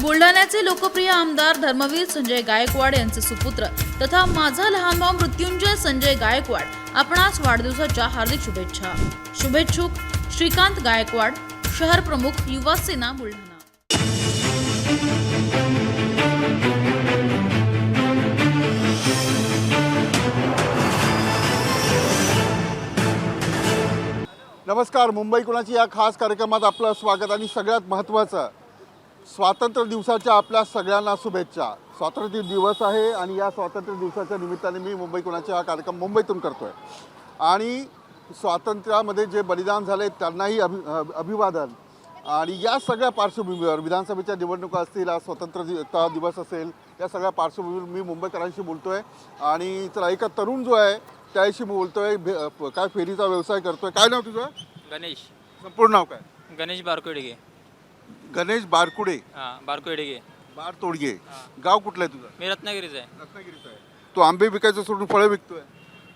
बुलढाण्याचे लोकप्रिय आमदार धर्मवीर संजय गायकवाड यांचे सुपुत्र तथा माझा लहान भाऊ मृत्युंजय संजय गायकवाड आपणास वाढदिवसाच्या हार्दिक शुभेच्छा. शुभेच्छुक श्रीकांत गायकवाड शहर प्रमुख युवा सेना बुलढाणा. नमस्कार मुंबई कुणाची या खास कार्यक्रमात आपलं स्वागत आणि सगळ्यात महत्त्वाचं स्वातंत्र्य दिवसाच्या आपल्या सगळ्यांना शुभेच्छा. स्वातंत्र्य दिवस आहे आणि या स्वातंत्र्य दिवसाच्या निमित्ताने मी मुंबई कुणाचा हा कार्यक्रम मुंबईतून करतो आहे आणि स्वातंत्र्यामध्ये जे बलिदान झाले त्यांनाही अभि अभिवादन. आणि या सगळ्या पार्श्वभूमीवर विधानसभेच्या निवडणुका असतील आज स्वतंत्रता दिवस असेल या सगळ्या पार्श्वभूमीवर मी मुंबईकरांशी बोलतो आहे आणि चला एका तरुण जो आहे त्याशी मी बोलतो आहे काय फेरीचा व्यवसाय करतो आहे काय नाव तुझं? गणेश. संपूर्ण नाव काय? गणेश बारकोडेगे. गणेश बारकुडे. हां बारकोडेगे बार तोडगे. गाव कुठलं आहे तुझं? मी रत्नागिरीचा आहे. रत्नागिरीचं आहे. तू आंबे विकायचं सोडून फळं विकतोय?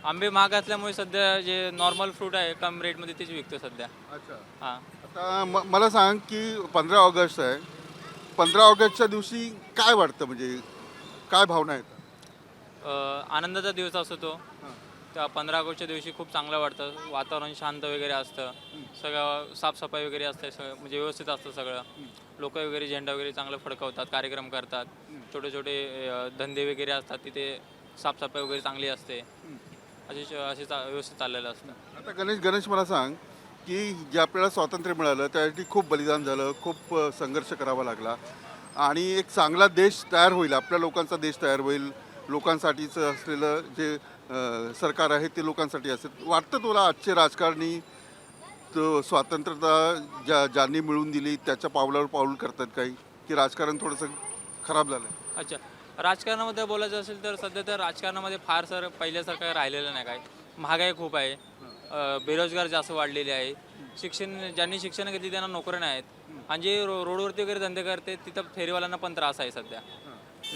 आंबे महाग असल्यामुळे सध्या जे नॉर्मल फ्रूट आहे कम रेटमध्ये तेच विकतो सध्या. अच्छा. हां. आता म- मला सांग की पंधरा ऑगस्ट आहे. पंधरा ऑगस्टच्या दिवशी काय वाटतं? म्हणजे काय भावना आहेत? अ, आनंदाचा दिवस असतो तो. त्या पंधरा ऑगस्टच्या दिवशी खूप चांगलं वाटतं. वातावरण शांत वगैरे असतं. सगळं साफसफाई वगैरे असते. सगळं म्हणजे व्यवस्थित असतं सगळं. लोक वगैरे झेंडा वगैरे चांगलं फडकवतात कार्यक्रम करतात. छोटे छोटे धंदे वगैरे असतात. तिथे साफसफाई वगैरे चांगली असते. असे असे चा- व्यवस्थित चाललेलं असतं. आता गणेश गणेश मला सांग की जे आपल्याला स्वातंत्र्य मिळालं त्यासाठी खूप बलिदान झालं खूप संघर्ष करावा लागला. आणि एक चांगला देश तयार होईल. आपल्या लोकांचा देश तयार होईल. लोकांसाठीचं असलेलं जे सरकार आहे ते लोकांसाठी असेल. वाटतं तुला आजचे राजकारणी तो स्वातंत्र्यता ज्या ज्यांनी मिळवून दिली त्याच्या पावलावर पाऊल करतात काही? की राजकारण थोडंसं खराब झालं अच्छा. राजकारणामध्ये बोलायचं असेल तर सध्या तर राजकारणामध्ये फार सर पहिल्यासारखं काही राहिलेलं नाही काय महागाई खूप आहे. बेरोजगार जास्त वाढलेले आहे. शिक्षण ज्यांनी शिक्षण घेतली त्यांना नोकऱ्या नाही आहेत आणि जे रो रोडवरती वगैरे धंदे करते तिथं फेरीवाल्यांना पण त्रास आहे सध्या.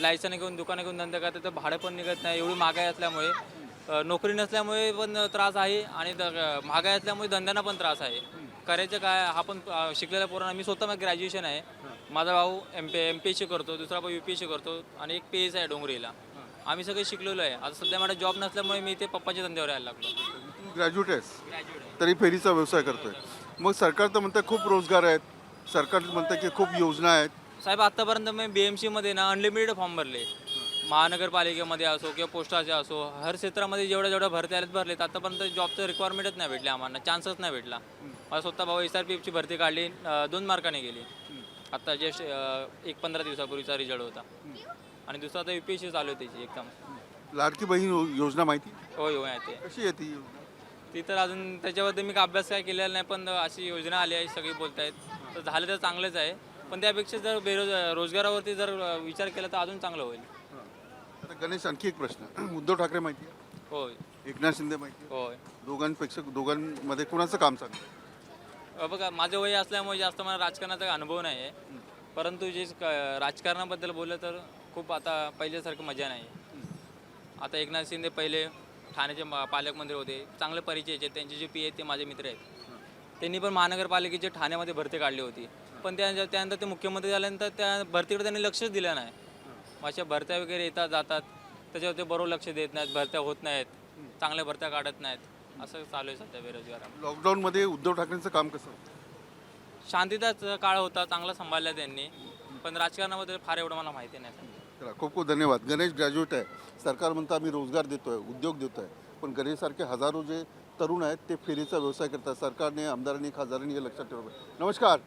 लायसन घेऊन दुकानं घेऊन धंदे करते तर भाडं पण निघत नाही. एवढी महागाई असल्यामुळे नोकरी नसल्यामुळे पण त्रास आहे आणि महागाई असल्यामुळे धंद्यांना पण त्रास आहे. करायचं काय हा पण शिकलेल्या पोरांना मी स्वतः ग्रॅज्युएशन आहे. माझा भाऊ M P M P S C करतो दुसरा भाऊ यू पी एस सी करतो आणि एक पी एस आहे डोंगरीला. आम्ही सगळे शिकलेलो आहे. आता सध्या मला जॉब नसल्यामुळे मी ते पप्पाच्या धंद्यावर यायला लागलो. ग्रॅज्युएट आहेस. तरी फेरीचा व्यवसाय करतोय. मग सरकार तर म्हणतं खूप रोजगार आहेत. सरकार म्हणतं की खूप योजना आहेत. साहेब आत्तापर्यंत मी बी एम सीमध्ये ना अनलिमिटेड फॉर्म भरले. महानगरपालिकेमध्ये असो किंवा पोस्टाचे असो हर क्षेत्रामध्ये जेवढ्या जेवढ्या भरती आलेत भरलेत. आतापर्यंत जॉबचं रिक्वायरमेंटच नाही भेटले आम्हाला चान्सच नाही भेटला. मला स्वतः भाऊ एस आर पी एफची भरती काढली दोन मार्काने गेली. आता जस्ट एक पंधरा दिवसापूर्वीचा रिझल्ट होता. आणि दुसरा आता यू पी एस सी चालू त्याची एकदम. लाडकी बहीण योजना माहिती? होय होय आहे ते. कशी आहे ती तर अजून त्याच्याबद्दल मी अभ्यास काय केलेला नाही पण अशी योजना आली आहे सगळी बोलतायत. तर झालं तर चांगलंच आहे. पण त्यापेक्षा जर बेरोज रोजगारावरती जर विचार केला तर अजून चांगलं होईल. आता गणेश आणखी एक प्रश्न. उद्धव ठाकरे माहिती आहे होय. एकनाथ शिंदे माहिती आहे होय. दोघांपेक्षा दोघांमध्ये कुणाचं काम चांगलं आहे? अ, बघा माझं वय असल्यामुळे जास्त मला राजकारणाचा अनुभव नाही आहे. परंतु जे क- राजकारणाबद्दल बोललं तर खूप आता पहिल्यासारखं मजा नाही. आता एकनाथ शिंदे पहिले ठाण्याचे म- पालकमंत्री होते. चांगले परिचयाचे त्यांचे जे पी आहेत ते माझे मित्र आहेत. त्यांनी पण महानगरपालिकेचे ठाण्यामध्ये भरती काढली होती. पण त्या त्यानंतर ते मुख्यमंत्री झाल्यानंतर त्या भरतीकडे त्यांनी लक्षच दिलं नाही. मग अशा भरत्या वगैरे येतात जातात. त्याच्यावर ते बरोबर लक्ष देत नाहीत भरत्या होत नाहीत चांगल्या भरत्या काढत नाहीत. असं चालू आहे सध्या बेरोजगार लॉकडाऊनमध्ये उद्धव ठाकरेंचं काम कसं होतं? शांतीचाच काळ होता चांगला सांभाळला त्यांनी. पण राजकारणाबद्दल फार एवढं मला माहिती नाही. चला खूप खूप धन्यवाद. गणेश ग्रॅज्युएट आहे. सरकार म्हणतं आम्ही रोजगार देतोय उद्योग देतोय. पण गणेशसारखे हजारो जे तरुण आहेत ते फेरीचा व्यवसाय करतात. सरकारने आमदारांनी खासदारांनी हे लक्षात ठेवलं पाहिजे. नमस्कार.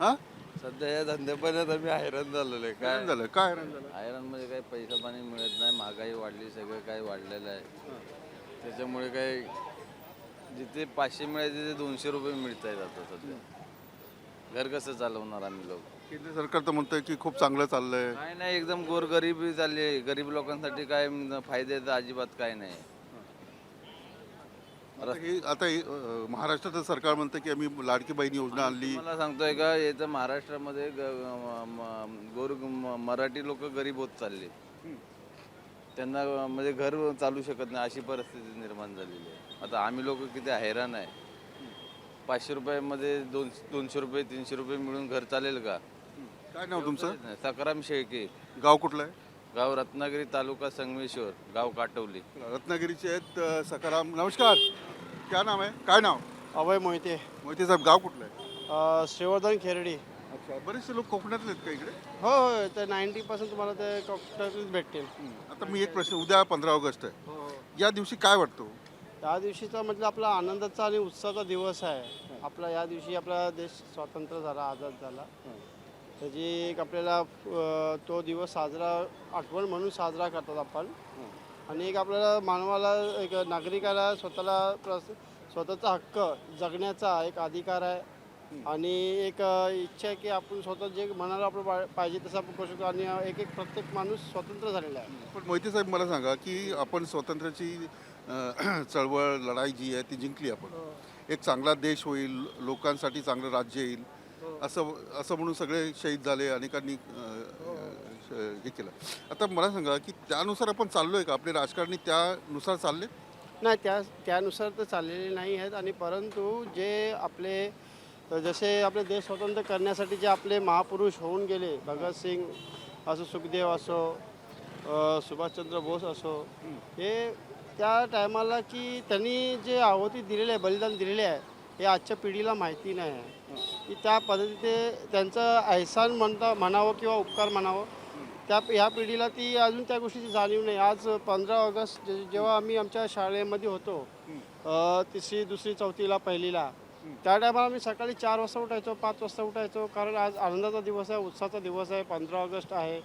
हां? सध्या या धंद्यापाण्यात आम्ही हैराण झालेलो आहे. काय काय झालं काय हैराण झालं हैराणमध्ये काही पैसा पाणी मिळत नाही महागाई वाढली सगळं काही वाढलेलं आहे. त्याच्यामुळे काय जिथे पाचशे मिळायचे तिथे दोनशे रुपये मिळत आहेत आता सध्या. घर कसं चालवणार आम्ही लोक? केंद्र सरकार तर म्हणतंय की खूप चांगलं चाललंय. काय नाही एकदम गोरगरीबी चालली आहे. गरीब लोकांसाठी काय फायदे तर अजिबात काय नाही. आता हे आता हे, अं, महाराष्ट्राचं सरकार म्हणतं की आम्ही लाडकी बहीण योजना आणली. मला सांगतोय का इथं महाराष्ट्रामध्ये ग- म- म- गोर म- मराठी लोक गरीब होत चालले. त्यांना म्हणजे घर चालू शकत नाही अशी परिस्थिती निर्माण झालेली आहे. आता आम्ही लोक किती हैराण आहे. पाचशे रुपयामध्ये दोन दोनशे रुपये तीनशे रुपये मिळून घर चालेल का? काय नाव तुमचं? सकाराम शेळके. गाव कुठलं आहे? गाव रत्नागिरी तालुका संगमेश्वर गाव काटवली. रत्नागिरीचे आहेत अ, सखाराम. नमस्कार. क्या नाम आहे? काय नाव? अभय मोहिते. मोहिते साहेब गाव कुठलं आहे? अ, श्रीवर्धन खेरडी. अच्छा बरेचसे लोक कोकणातले आहेत का इकडे? हो हो ते नाईन्टी पर्सेंट तुम्हाला ते कॉकटेल्स भेटतील. आता मी एक प्रश्न उद्या पंधरा ऑगस्ट आहे. या दिवशी काय वाटतो? त्या दिवशीचा म्हणजे आपला आनंदाचा आणि उत्साहाचा दिवस आहे. आपला या दिवशी आपला देश स्वतंत्र झाला आझाद झाला. त्याची एक आपल्याला अ, तो दिवस साजरा आठवण म्हणून साजरा करतात आपण. आणि एक आपल्याला मानवाला एक नागरिकाला स्वतःला प्रस स्वतःचा हक्क जगण्याचा एक अधिकार आहे. आणि एक अ, इच्छा आहे की आपण स्वतः जे मनाला आपलं पा- पाहिजे तसं आपण करू शकतो. आणि एक एक प्रत्येक माणूस स्वतंत्र झालेला आहे. पण मोहिते साहेब मला सांगा की आपण स्वातंत्र्याची अ, चळवळ लढाई जी आहे ती जिंकली आपण. एक चांगला देश होईल लोकांसाठी चांगलं राज्य येईल. असं असं म्हणून सगळे शहीद झाले अनेकांनी हे केलं. आता मला सांगा की त्यानुसार आपण चाललोय का? आपले राजकारणी त्यानुसार चालले? नाही त्या त्यानुसार तर चाललेले नाही आहेत आणि परंतु जे आपले जसे आपले देश स्वतंत्र करण्यासाठी जे आपले महापुरुष होऊन गेले भगतसिंग असो सुखदेव असो सुभाषचंद्र बोस असो हे त्या टायमाला की त्यांनी जे आहुती दिलेले आहे बलिदान दिलेले आहे हे आजच्या पिढीला माहिती नाही आहे. की त्या पद्धतीने त्यांचं अहसान म्हणता म्हणावं किंवा उपकार म्हणावं त्या ह्या पिढीला ती अजून त्या गोष्टीची जाणीव नाही. आज पंधरा ऑगस्ट जे- जेव्हा आम्ही आमच्या शाळेमध्ये होतो अ, तिसरी दुसरी चौथीला पहिलीला त्या टायमाला आम्ही सकाळी चार वाजता उठायचो पाच वाजता उठायचो कारण आज आनंदाचा दिवस आहे उत्साहाचा दिवस आहे पंधरा ऑगस्ट आहे.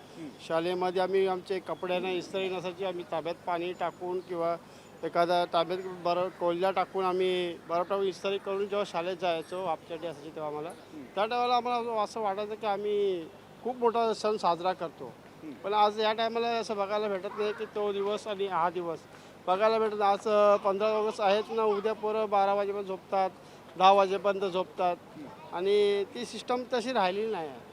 शाळेमध्ये आम्ही आमचे कपड्यांना इस्त्री नसायची आम्ही ताब्यात पाणी टाकून किंवा एखादा ताब्यात बरं कोयला टाकून आम्ही बरं टाकून इस्त्री करून जेव्हा शाळेत जायचो हापचडी असायची तेव्हा आम्हाला त्या टायमाला आम्हाला असं वाटायचं की आम्ही खूप मोठा सण साजरा करतो. पण आज या टायमाला असं बघायला भेटत नाही की तो दिवस आणि हा दिवस. बघायला भेटत आज पंधरा ऑगस्ट आहेत ना उद्या पोरं बारा वाजेपर्यंत झोपतात दहा वाजेपर्यंत झोपतात आणि ती सिस्टम तशी राहिलेली नाही. आहे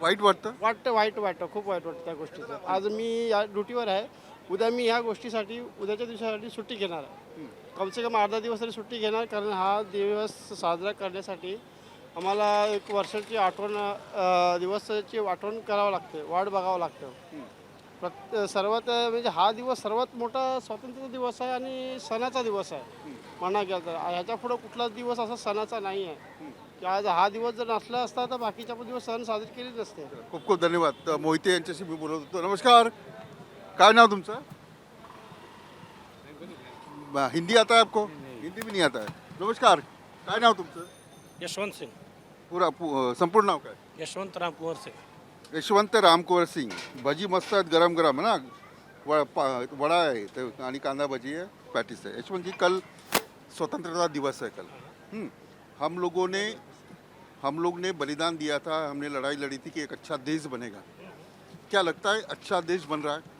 वाईट वाटतं? वाटतं वाईट वाटतं खूप वाईट वाटतं त्या गोष्टीचं. आज मी या ड्युटीवर आहे. उद्या मी ह्या गोष्टीसाठी उद्याच्या दिवसासाठी सुट्टी घेणार आहे. कमसे कम अर्धा दिवस तरी सुट्टी घेणार कारण हा दिवस साजरा करण्यासाठी आम्हाला एक वर्षाची आठवण दिवसाची आठवण करावं लागते वाट बघावं लागतं. प्रत्ये सर्वात म्हणजे हा दिवस सर्वात मोठा स्वातंत्र्य दिवस आहे आणि सणाचा दिवस आहे. म्हणा गेलं तर ह्याच्या पुढं कुठलाच दिवस असा सणाचा नाही आहे. की आज हा दिवस जर नसला असता तर बाकीच्या पण दिवस सण साजरे केले नसते. खूप खूप धन्यवाद. मोहिते यांच्याशी मी बोलत होतो. नमस्कार. काय नाव तुमचं? ब- हिंदी आता है आपको? हिंदी भी नहीं आता है. नमस्कार. काय नाव तुमचं? यशवंत सिंह. पुरा पु- अ, संपूर्ण नाव काय? यशवंत राम कुंवर सिंह. यशवंत रामकुंवर सिंग भजी मस्त आहेत गरम गरम है ना? व पा- वडा आहे ते आणि कांदा भजी है पैटिस है यशवंत जी कल स्वतंत्रता दिवस है कल. हम्म, हम लोगों ने हम लोग ने बलिदान दिया था हमने लड़ाई लड़ी थी कि एक अच्छा देश बनेगा. क्या लगता है अच्छा देश बन रहा है?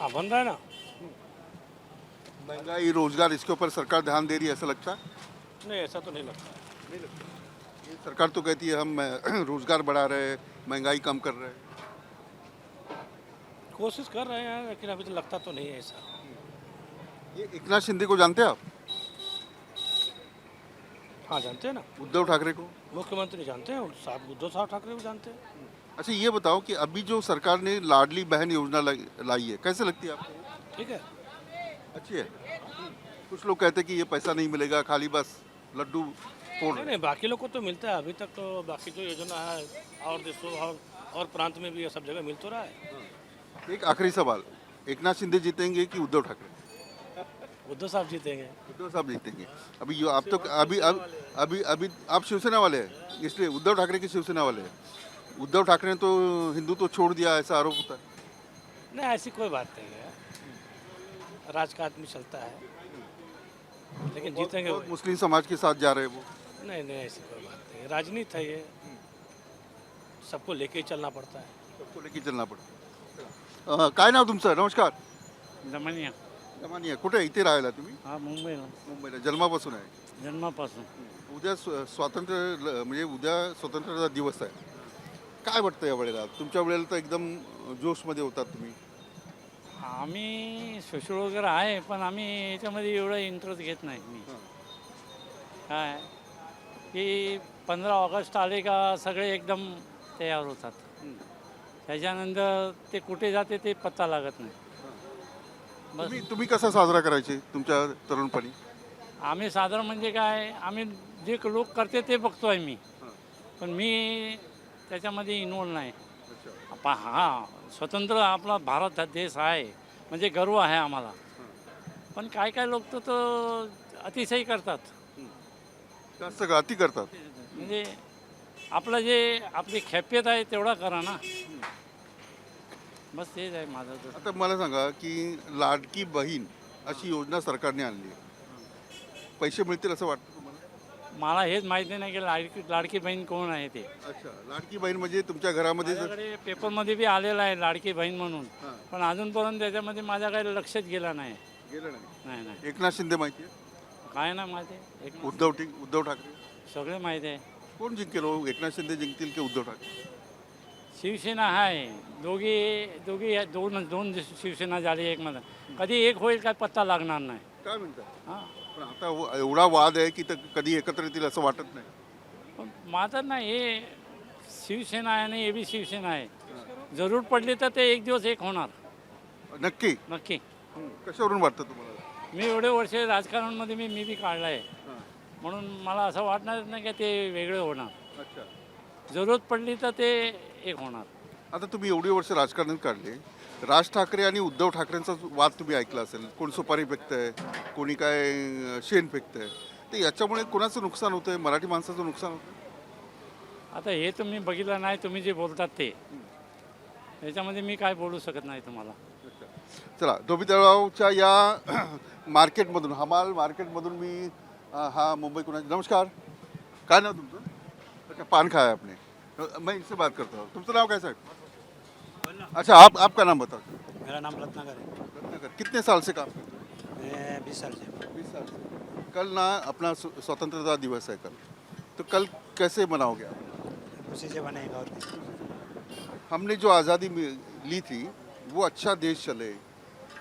हाँ बन रहा है ना? महँगाई रोज़गार इसके ऊपर सरकार ध्यान दे रही है ऐसा लगता है? नहीं ऐसा तो नहीं लगता। नहीं ये सरकार तो कहती है हम रोज़गार बढ़ा रहे हैं महँगाई कम कर रहे हैं। कोशिश कर रहे हैं लेकिन अभी तो लगता तो नहीं है ऐसा। ये एकनाथ शिंदे को जानते हैं आप? हाँ जानते हैं ना। उद्धव ठाकरे को। मुख्यमंत्री जानते हैं साहब उद्धव साहब ठाकरे भी जानते हैं। अच्छा ये बताओ कि अभी जो सरकार ने लाडली बहन योजना लाई है कैसे लगती है आपको? ठीक है। अच्छी है। कुछ लोग कहते हैं कि ये पैसा नहीं मिलेगा खाली बस लड्डू फोड़ नहीं नहीं बाकी लोग को तो मिलता है अभी तक तो बाकी जो योजना है और देशों और और प्रांत में भी ये सब जगह मिल तो रहा है। एक आखिरी सवाल एकनाथ शिंदे जीतेंगे कि उद्धव ठाकरे? उद्धव साहब जीतेंगे। उद्धव साहब जीतेंगे। अभी यो आप तो अभी अब अभी अभी आप शिवसेना वाले हैं इसलिए उद्धव ठाकरे की शिवसेना वाले हैं। उद्धव ठाकरे ने तो हिंदू तो छोड़ दिया ऐसा आरोप होता है। नहीं ऐसी कोई बात नहीं है। राज का आदमी चलता है। लेकिन जीतेंगे बहुत। मुस्लिम समाज के साथ जा रहे हैं वो। नहीं नहीं ऐसी कोई बात नहीं राजनीति है ये। सबको लेके ही चलना पड़ता है। सबको लेके चलना पडतं अं, काय नाव तुमचं? नमस्कार। जमानिया। जमानिया कुठे? इथे राहायला तुम्ही? हा मुंबईला. मुंबईला. जन्मापासून आहे. जन्मापासून. उद्या स्व- स्वातंत्र्य ल- म्हणजे उद्या स्वतंत्रता दिवस आहे. काय वाटतं या वेळेला? तुमच्या वेळेला तर एकदम जोशमध्ये होतात तुम्ही. आम्ही सोशल वगैरे आहे पण आम्ही याच्यामध्ये एवढं इंटरेस्ट घेत नाही मी. काय? की पंधरा ऑगस्ट आले का सगळे एकदम तयार होतात. त्याच्यानंतर ते कुठे जाते ते पत्ता लागत नाही. बस. तुम्ही तुम्ही कसा साजरा करायचे तुमच्या तरुणपणी? आम्ही साधारण म्हणजे काय आम्ही जे लोक करते ते बघतोय मी. पण मी त्याच्यामध्ये इन्वॉल्व नाही. पा हा स्वतंत्र आपला भारत हा देश आहे म्हणजे गर्व आहे आम्हाला. पण काय काय लोक तर तो अतिशय करतात. जास्त का अति करतात? म्हणजे आपलं जे आपली खेपियत आहे तेवढा करा ना. बस तेच आहे माझं तर. आता मला सांगा की लाडकी बहीण अशी योजना सरकारने आणली पैसे मिळतील असं वाटतं? मला हेच माहिती नाही की लाडकी लाडकी बहीण कोण आहे ते. अच्छा लाडकी बहीण म्हणजे तुमच्या घरामध्ये जर- माझ्याकडे पेपरमध्ये बी आलेलं आहे लाडकी बहीण म्हणून. हां. पण अजूनपर्यंत त्याच्यामध्ये माझ्या काही लक्षच गेलं नाही. गेलं नाही. नाही नाही. एकनाथ शिंदे माहिती आहे? काय नाही माहिती. एक उद्धव ठी उद्धव ठाकरे? सगळे माहिती आहे. कोण जिंकेल हो? एकनाथ शिंदे जिंकतील की उद्धव ठाकरे? शिवसेना आहे दोघी दोघी दोन दोन शिवसेना झाली एक मध्ये कधी एक होईल काय पत्ता लागणार नाही. काय म्हणतात हां. पण आता व- एवढा वाद आहे की त- कधी एकत्र येतील असं वाटत नाही. पण माझं नाही हे शिवसेना आहे आणि हे बी शिवसेना आहे. जरूर पडली तर ते एक दिवस एक होणार. नक्की. नक्की. कशावरून वाटतं तुम्हाला? मी एवढे वर्ष राजकारणामध्ये मी मी बी काढलं आहे म्हणून मला असं वाटणार नाही की ते वेगळे होणार. अच्छा. जरूरत पडली तर ते एक होणार. आता तुम्ही एवढी वर्ष राजकारणात काढले. राज ठाकरे आणि उद्धव ठाकरेंचा वाद तुम्ही ऐकला असेल कोण सुपारी फेकतंय कोणी काय शेण फेकतंय तर याच्यामुळे कोणाचं नुकसान होतंय मराठी माणसाचं नुकसान होतं आता हे तुम्ही बघितलं नाही तुम्ही जे बोलतात ते. याच्यामध्ये मी काय बोलू शकत नाही तुम्हाला. चला धोबी तळावच्या या मार्केटमधून हमाल मार्केटमधून मी हा मुंबई कुणा नमस्कार. काय नाव तुमचं? पान खाया आपने. अं, मैं इनसे बात करता हूँ. तुमचं नाव काय साहेब? अच्छा आप आपका नाम बताओ। मेरा नाम रत्नाकर है। रत्नाकर कितने साल से काम करते हो? मैं बीस साल से। बीस साल से। कल ना अपना स्व- स्वतंत्रता दिवस है कल। तो कल कैसे मनाओगे आप? उसी से बनेगा और। हमने जो आज़ादी में- ली थी वो अच्छा देश चले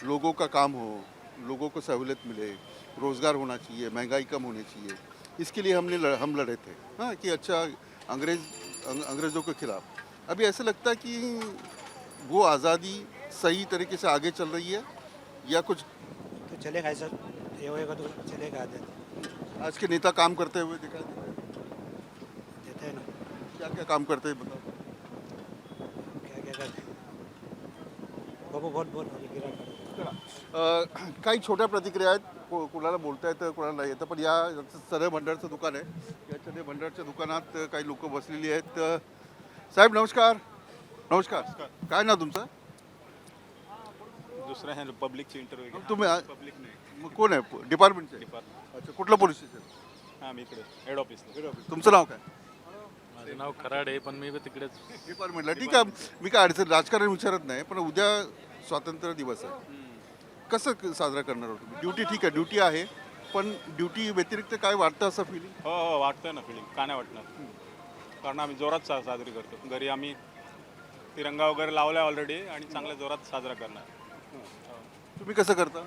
लोगों का काम हो लोगों को सहूलियत मिले रोज़गार होना चाहिए महँगाई कम होनी चाहिए। इसके लिए हमने लड़, हम लड़े थे हाँ कि अच्छा अंग्रेज़ अंग, अंग्रेज़ों के खिलाफ। अभी ऐसा लगता है कि वो आज़ादी सही तरीके से आगे चल रही है या कुछ तो चलेगा ऐसा? ये होएगा तो चलेगा दे- आज के नेता काम करते हुए दिखाई देते हैं ना। क्या क्या काम करते हैं बताओ। क्या क्या करते अभी गिरा कर। काही छोट्या प्रतिक्रिया आहेत को- कोणाला बोलता येतं कोणाला नाही येतं पण या सदे भंडारचं दुकान आहे या सदे भंडारच्या दुकानात काही लोक बसलेली आहेत साहेब नमस्कार। नमस्कार. काय ना तुमचं? दुसरं आहे पब्लिकचे इंटरव्ह्यू तुम्ही आ- पब्लिक नाही. मग कोण आहे? डिपार्टमेंटचे डिपार्टमेंट अच्छा कुठलं पोलीस स्टेशन हां मी इकडे. हेड ऑफिसला तुमचं नाव काय? माझं नाव कराड आहे पण मी बी तिकडेच डिपार्टमेंटला ठीक आहे मी काय अडचण राजकारण विचारत नाही पण उद्या स्वातंत्र्य दिवस आहे. कसं क- साजरा करणार आहोत तुम्ही? ड्युटी ठीक आहे ड्युटी आहे पण ड्युटी व्यतिरिक्त काय वाटतं असं फिलिंग हो हो वाटतं ना फिलिंग का नाही वाटणार? कारण आम्ही जोरात सा साजरी करतो. घरी आम्ही तिरंगा वगैरे लावला ऑलरेडी आणि चांगल्या जोरात साजरा करणार. तुम्ही कसं करता?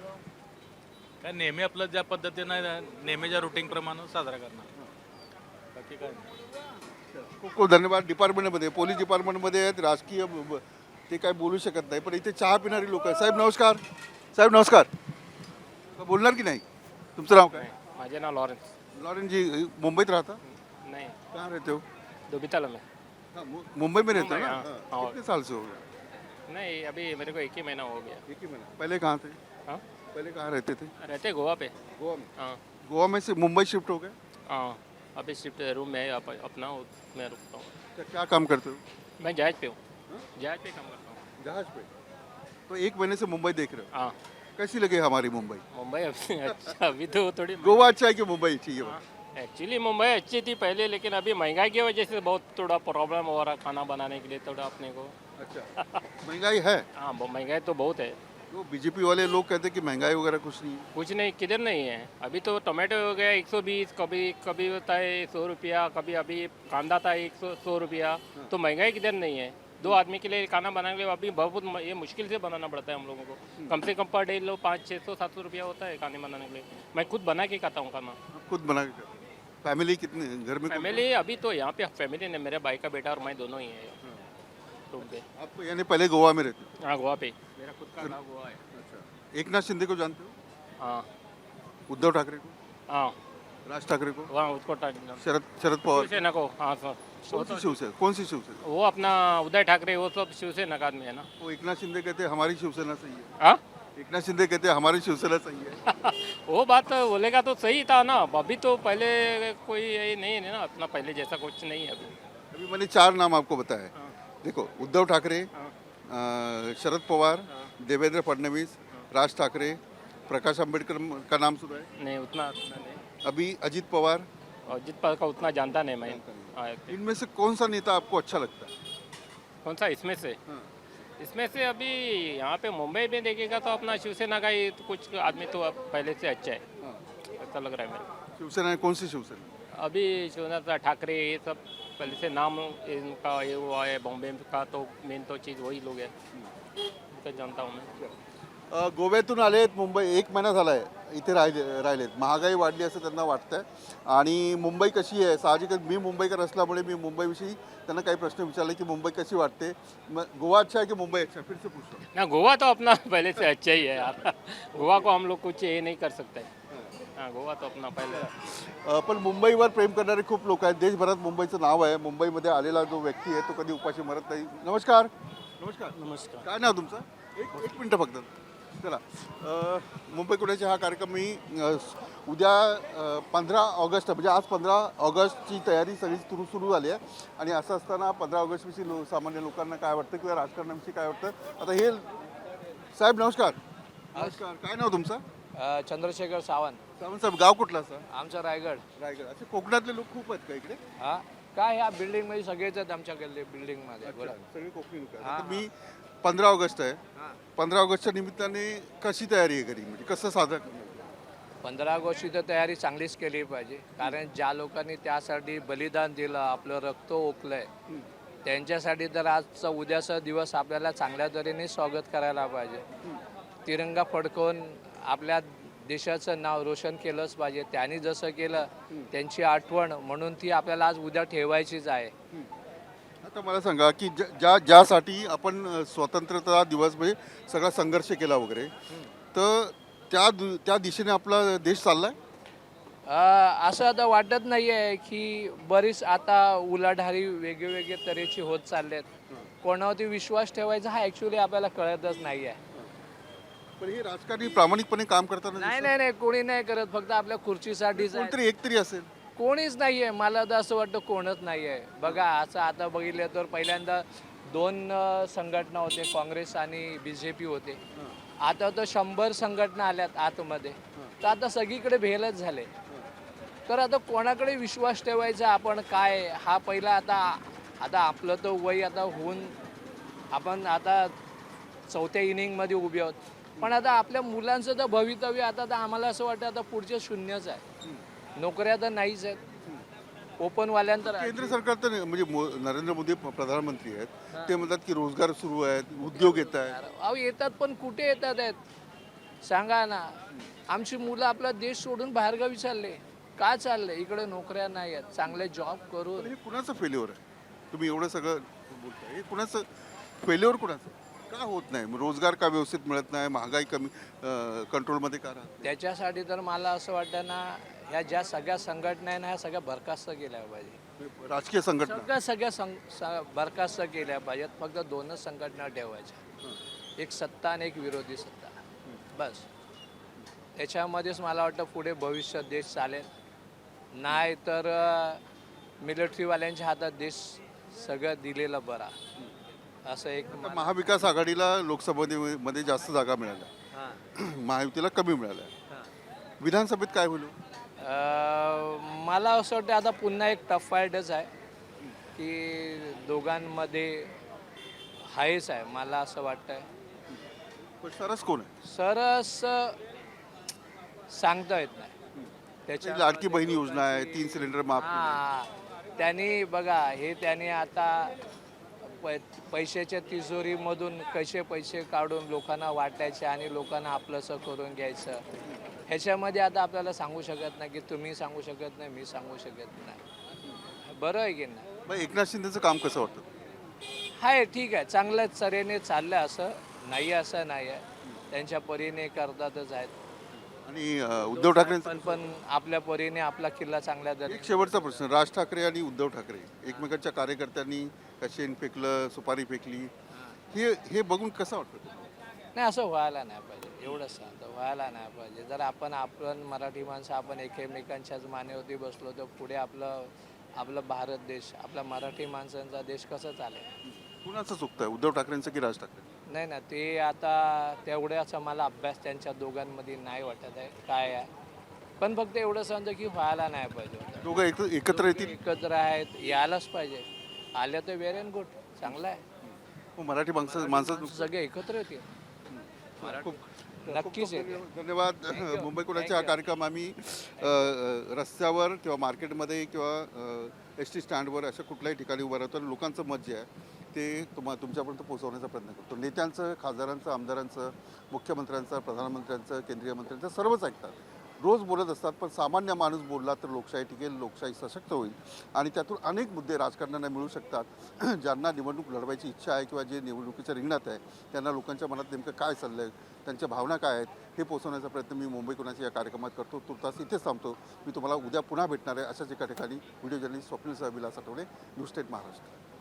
काय नेहमी आपलं ज्या पद्धतीनं नेहमीच्या रुटीन प्रमाणे साजरा करणार. बाकी काय नाही. खूप खूप धन्यवाद. डिपार्टमेंटमध्ये पोलीस डिपार्टमेंटमध्ये आहेत राजकीय ब- ब- ते काय बोलू शकत नाही पण इथे चहा पिणारी लोक आहेत. साहेब नमस्कार. साहेब नमस्कार. का बोलणार की नाही? तुमचं नाव काय? माझे नाव लॉरेंस लॉरेन जी मुंबईत राहता? नहीं. कहाँ रहते हो? दुबितला में हाँ, मुंबई में रहता हो ना? हाँ, हाँ, हाँ। कितने साल से हो गया? नहीं अभी मेरे को एक ही महीना हो गया। एक ही महीना। पहले कहाँ थे? हाँ? पहले कहाँ रहते थे? रहते गोवा पे। गोवा में? हाँ। गोवा में से मुंबई शिफ्ट हो गए? हाँ अभी शिफ्ट रूम में अप, अपना मैं रुकता हूँ। क्या क्या काम करते हो? मैं जहाज़ पे हूँ। जहाज़ पे काम करता हूँ। जहाज़ पे? तो एक महीने से मुंबई देख रहे हाँ? हो। कैसी लगे हमारी मुंबई? मुंबई अभी अच्छा अभी तो थोड़ी गोवा अच्छा है कि मुंबई चाहिए है। एक्चुअली मुंबई अच्छी थी पहले लेकिन अभी महँगाई की वजह से बहुत थोड़ा प्रॉब्लम हो रहा खाना बनाने के लिए थोड़ा अपने को। अच्छा। महँगाई है? हाँ महँगाई तो बहुत है। तो बीजेपी वाले लोग कहते हैं कि महँगाई वगैरह कुछ नहीं कुछ नहीं किधर नहीं है। अभी तो टोमेटो हो गया 120 कभी कभी होता है सौ रुपया कभी अभी कांदा था एक सौ सौ रुपया। तो महँगाई किधर नहीं है। दो आदमी के लिए खाना बनाने के लिए अभी बहुत ये मुश्किल से बनाना पड़ता है हम लोगों को। कम से कम पर डे लो पाँच छः सौ सात सौ रुपया होता है खाने बनाने के लिए। मैं खुद बना के खाता हूँ खाना। खुद बना के खाते हैं। फैमिली कितने घर में फैमिली अभी तो यहाँ पे फैमिली ने मेरे भाई का बेटा और मैं दोनों ही है। रूम पे आप यानी पहले गोवा में रहते हाँ गोवा पे। मेरा खुद का गाँव गोवा है। हो एकनाथ शिंदे को जानते हो? हाँ। उद्धव ठाकरे को? हाँ। राज ठाकरे को? वहाँ उसको शरद शरद पवार शिवसेना को। हाँ सर। कौन सी शिवसेना कौन सी शिवसेना? वो अपना उदय ठाकरे वो सब शिवसेना का आदमी है ना। वो एक नाथ शिंदे कहते हैं हमारी शिवसेना सही है। हाँ? एकनाथ शिंदे कहते हैं हमारी शिवसेना सही है। वो बात बोलेगा तो सही था ना। अभी तो पहले कोई यही नहीं है ना अपना पहले जैसा कुछ नहीं है अभी। अभी मैंने चार नाम आपको बताया देखो उद्धव ठाकरे शरद पवार देवेंद्र फडणवीस राज ठाकरे प्रकाश आंबेडकर का नाम सुना है? नहीं उतना उतना नहीं। अभी अजीत पवार। और पवार का उतना जानता नहीं मैं। हाँ, इनमें से कौन सा नेता आपको अच्छा लगता है? कौन सा? इसमें से? इसमें से अभी यहाँ पे मुंबई में देखेगा तो अपना शिवसेना का ही तो कुछ आदमी तो अब पहले से अच्छा है। ऐसा लग रहा है मेरे शिवसेना कौन सी शिवसेना? अभी शिवसेना ठाकरे ये सब पहले से नाम इनका ये हुआ है बॉम्बे का तो मेन तो चीज़ वही लोग है। जानता हूँ मैं। गोव्यातून आलेत मुंबई एक महिना झाला आहे इथे राहिले राहिलेत. महागाई वाढली असं त्यांना वाटतंय. आणि मुंबई कशी आहे? साहजिकच मी मुंबईकर असल्यामुळे मी मुंबईविषयी त्यांना काही प्रश्न विचारले की मुंबई कशी वाटते? म- गोवा अच्छा है की मुंबई अच्छा? फिर से पूछ. ना गोवा तो अपना पहले से अच्छा ही है यार. गोवा को हम लोग कुछ ये नहीं कर सकते. हाँ गोवा तो अपना पहले. अ, पण मुंबईवर प्रेम करणारे खूप लोक आहेत. देशभरात मुंबईचं नाव आहे. मुंबईमध्ये आलेला जो व्यक्ती आहे तो कधी उपाशी मरत नाही. नमस्कार नमस्कार. नमस्कार. काय नाव तुमचं? एक एक मिनटं फक्त. चला. मुंबई कुणाचे हा कार्यक्रम मी उद्या पंधरा ऑगस्ट म्हणजे आज पंधरा ऑगस्टची तयारी सगळी सुरू सुरू झाली आहे. आणि असं असताना पंधरा ऑगस्टविषयी लो सामान्य लोकांना काय वाटतं किंवा राजकारणाविषयी काय वाटतं? आता हे साहेब नमस्कार. नमस्कार. काय नाव तुमचं? चंद्रशेखर सावंत. सावंत साहेब गाव कुठलं असं? आमचं रायगड. रायगड. अच्छा कोकणातले लोक खूप आहेत का इकडे? हा? काय ह्या बिल्डिंगमध्ये सगळेच आहेत आमच्या गल्ली बिल्डिंगमध्ये बोला सगळे कोकणी लोक मी पंधरा ऑगस्ट आहे. पंधरा ऑगस्टच्या निमित्ताने कशी तयारी आहे घरी? म्हणजे कसं साजरा पंधरा ऑगस्टची तर तयारी चांगलीच केली पाहिजे. कारण ज्या लोकांनी त्यासाठी बलिदान दिलं आपलं रक्त ओकलंय त्यांच्यासाठी तर आजचा उद्याचा दिवस आपल्याला चांगल्या तऱ्हेने स्वागत करायला पाहिजे. तिरंगा फडकवून आपल्या देशाचं नाव रोशन केलंच पाहिजे. त्यांनी जसं केलं त्यांची आठवण म्हणून ती आपल्याला आज उद्या ठेवायचीच आहे. आता मला सांगा की ज्या- ज्या ज्यासाठी आपण अ, स्वतंत्रता दिवस म्हणजे सगळा संघर्ष केला वगैरे तर त्या दु- त्या दिशेने आपला देश चाललाय अ, असं आता वाटत नाही आहे की बरीच आता उलाढाली वेगवेगळे तऱ्हेची होत चाललेत कोणावरती विश्वास ठेवायचा हा ॲक्च्युली आपल्याला कळतच नाही आहे पण हे राजकारणी प्रामाणिकपणे काम करताना नाही. नाही नाही कोणी नाही करत फक्त आपल्या खुर्चीसाठीच आहे. कोणतरी एक तरी असेल कोणीच नाही आहे मला तर असं वाटतं कोणच नाही आहे बघा असं आता बघितलं तर पहिल्यांदा दोन अ, संघटना होते काँग्रेस आणि बी जे पी होते. आता तर शंभर संघटना आल्यात आतमध्ये. तर आता सगळीकडे भेलच झाले. तर आता कोणाकडे विश्वास ठेवायचा आपण काय? हा पहिला आता आता आपलं तर वय आता होऊन आपण आता चौथ्या इनिंगमध्ये उभे आहोत. पण आता आपल्या मुलांचं तर भवितव्य आता तर आम्हाला असं वाटतं आता पुढचे शून्यच आहे. नोकऱ्या तर नाहीच आहेत. ओपनवाल्यांतर केंद्र सरकार तर नाही, म्हणजे मो- नरेंद्र मोदी प- प्रधानमंत्री आहेत. ते म्हणतात की रोजगार सुरू आहेत उद्योग येत आहेत. अहो येतात पण कुठे येतात आहेत? सांगा ना. आमची मुलं आपला देश सोडून बाहेरगावी चालले. का चालले? इकडे नोकऱ्या नाही आहेत. चांगले जॉब करून. पण हे कुणाचं फेल्युअर आहे? तुम्ही एवढं सगळं बोलताय. हे कुणाचं फेल्युअर कुणाचं? का होत नाही? मग रोजगार का व्यवस्थित मिळत नाही? महागाई कमी कंट्रोलमध्ये का राहत त्याच्यासाठी तर मला असं वाटतं ना ह्या ज्या सगळ्या संघटना आहे ना ह्या सगळ्या बरखास्त केल्या पाहिजे? राजकीय संघटना. सगळ्या सगळ्या सं स- बरखास्त केल्या पाहिजेत. फक्त दोनच संघटना ठेवायच्या. एक सत्ता आणि एक विरोधी सत्ता. बस. त्याच्यामध्येच मला वाटतं पुढे भविष्य देश चालेल. नाही तर मिलिटरीवाल्यांच्या हातात देश सगळं दिलेलं बरा. असं एक आता महाविकास आघाडीला लोकसभेमध्ये मध्ये जास्त जागा मिळाल्या. हां. महायुतीला कमी मिळाल्या. विधानसभेत काय होईल? अं, मला असं वाटतं आता पुन्हा एक टफ फाईटच आहे की दोघांमध्ये आहेच आहे मला असं वाटतंय. पण सरस कोण आहे? सरस सांगता येत नाही. त्याच्या लाडकी बहीण योजना आहे तीन सिलेंडर माफ. हां त्यांनी बघा हे त्यांनी आता पै पैशाच्या तिजोरीमधून कसे पैसे काढून लोकांना वाटायचे आणि लोकांना आपलंसं करून घ्यायचं. ह्याच्यामध्ये आता आपल्याला सांगू शकत नाही की तुम्ही सांगू शकत नाही मी सांगू शकत नाही. बरं आहे की नाही? मग एकनाथ शिंदेचं काम कसं वाटतं? आहे ठीक आहे. चांगल्याच तऱ्हेने चाललं असं नाही असं नाही आहे. त्यांच्या परीने करतातच आहेत. आणि अं, उद्धव ठाकरेंचं पण पण आपल्या परीने आपला किल्ला चांगल्या तऱ्हे एक शेवटचा प्रश्न. राज ठाकरे आणि उद्धव ठाकरे एकमेकांच्या कार्यकर्त्यांनी शेण फेकलं सुपारी फेकली हे हे बघून कसं वाटतं? नाही असं व्हायला नाही पाहिजे. एवढंच सांगतो व्हायला नाही पाहिजे. जर आपण आपण मराठी माणसं आपण एकमेकांच्याच मानेवरती बसलो तर पुढे आपलं आपलं भारत देश आपला मराठी माणसांचा देश कसं चालेल? कुणाचं चुकतं आहे उद्धव ठाकरेंचं की राज ठाकरे? नाही ना ते आता तेवढ्याचा मला अभ्यास त्यांच्या दोघांमध्ये नाही वाटत आहे काय आहे. पण फक्त एवढं सांगतो की व्हायला नाही पाहिजे. दोघं एक एकत्र येतील? एकत्र आहेत यायलाच पाहिजे. आल्या तर वेर अँड गुड चांगलं आहे. हो, मराठी माणसं माणसं सगळे एकत्र येतील. खूप नक्कीच. धन्यवाद. मुंबई कुणाचे हा कार्यक्रम आम्ही रस्त्यावर किंवा मार्केटमध्ये किंवा एस टी स्टँडवर अशा कुठल्याही ठिकाणी उभं राहतो आणि लोकांचं मत जे आहे ते तुम्हा तुमच्यापर्यंत पोहोचवण्याचा प्रयत्न करतो. नेत्यांचं खासदारांचं आमदारांचं मुख्यमंत्र्यांचं प्रधानमंत्र्यांचं केंद्रीय मंत्र्यांचं सर्वच ऐकतात. रोज बोलत असतात पण सामान्य माणूस बोलला तर लोकशाही टिकेल लोकशाही सशक्त होईल. आणि त्यातून अनेक मुद्दे राजकारण्यांना मिळू शकतात. ज्यांना निवडणूक लढवायची इच्छा आहे किंवा जे निवडणुकीच्या रिंगणात आहे त्यांना लोकांच्या मनात नेमकं काय चाललं आहे त्यांच्या भावना काय आहेत हे पोचवण्याचा प्रयत्न मी मुंबई कोणाच्या या कार्यक्रमात करतो. तुर्तास इथेच थांबतो. मी तुम्हाला उद्या पुन्हा भेटणार आहे अशाच एका ठिकाणी. Video journalist Swapnil Vilas Athawale news state Maharashtra.